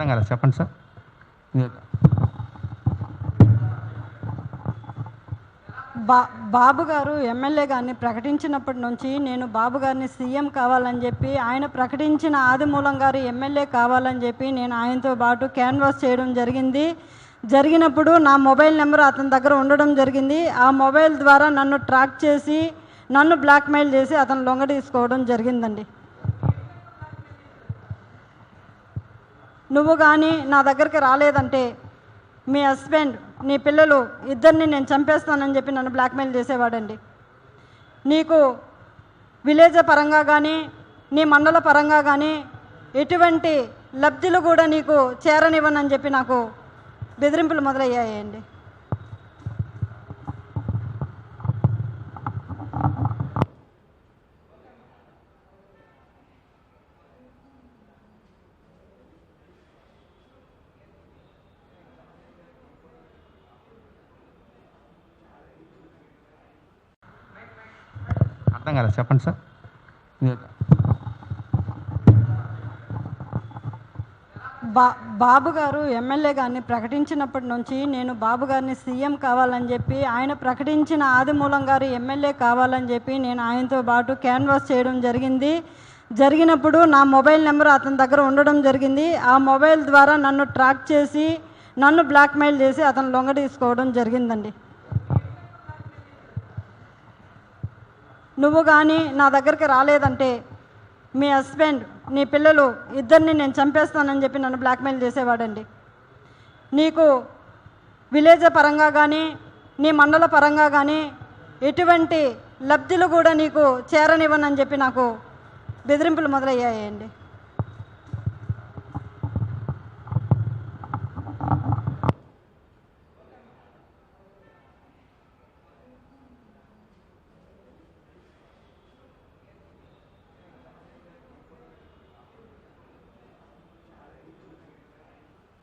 అర్థం కదా చెప్పండి సార్. బా బాబు గారు ఎమ్మెల్యే గారిని ప్రకటించినప్పటి నుంచి నేను బాబు గారిని సీఎం కావాలని చెప్పి ఆయన ప్రకటించిన ఆదిమూలం గారు ఎమ్మెల్యే కావాలని చెప్పి నేను ఆయనతో పాటు క్యాన్వాస్ చేయడం జరిగింది. జరిగినప్పుడు నా మొబైల్ నెంబర్ అతని దగ్గర ఉండడం జరిగింది. ఆ మొబైల్ ద్వారా నన్ను ట్రాక్ చేసి నన్ను బ్లాక్మెయిల్ చేసి అతను లొంగ తీసుకోవడం జరిగిందండి. నువ్వు కానీ నా దగ్గరికి రాలేదంటే మీ హస్బెండ్ నీ పిల్లలు ఇద్దరిని నేను చంపేస్తానని చెప్పి నన్ను బ్లాక్మెయిల్ చేసేవాడండి. నీకు విలేజ్ పరంగా కానీ నీ మండల పరంగా కానీ ఎటువంటి లబ్ధులు కూడా నీకు చేరనివ్వనని చెప్పి నాకు బెదిరింపులు మొదలయ్యాయండి. అర్థం కదా చెప్పండి సార్. బా బాబు గారు ఎమ్మెల్యే గారిని ప్రకటించినప్పటి నుంచి నేను బాబు గారిని సీఎం కావాలని చెప్పి ఆయన ప్రకటించిన ఆదిమూలం గారు ఎమ్మెల్యే కావాలని చెప్పి నేను ఆయనతో పాటు క్యాన్వాస్ చేయడం జరిగింది. జరిగినప్పుడు నా మొబైల్ నెంబర్ అతని దగ్గర ఉండడం జరిగింది. ఆ మొబైల్ ద్వారా నన్ను ట్రాక్ చేసి నన్ను బ్లాక్మెయిల్ చేసి అతను లొంగ తీసుకోవడం జరిగిందండి. నువ్వు కానీ నా దగ్గరికి రాలేదంటే మీ హస్బెండ్ నీ పిల్లలు ఇద్దరిని నేను చంపేస్తానని చెప్పి నన్ను బ్లాక్మెయిల్ చేసేవాడండి. నీకు విలేజ్ పరంగా కానీ నీ మండల పరంగా కానీ ఎటువంటి లబ్ధులు కూడా నీకు చేరనివ్వనని చెప్పి నాకు బెదిరింపులు మొదలయ్యాయండి.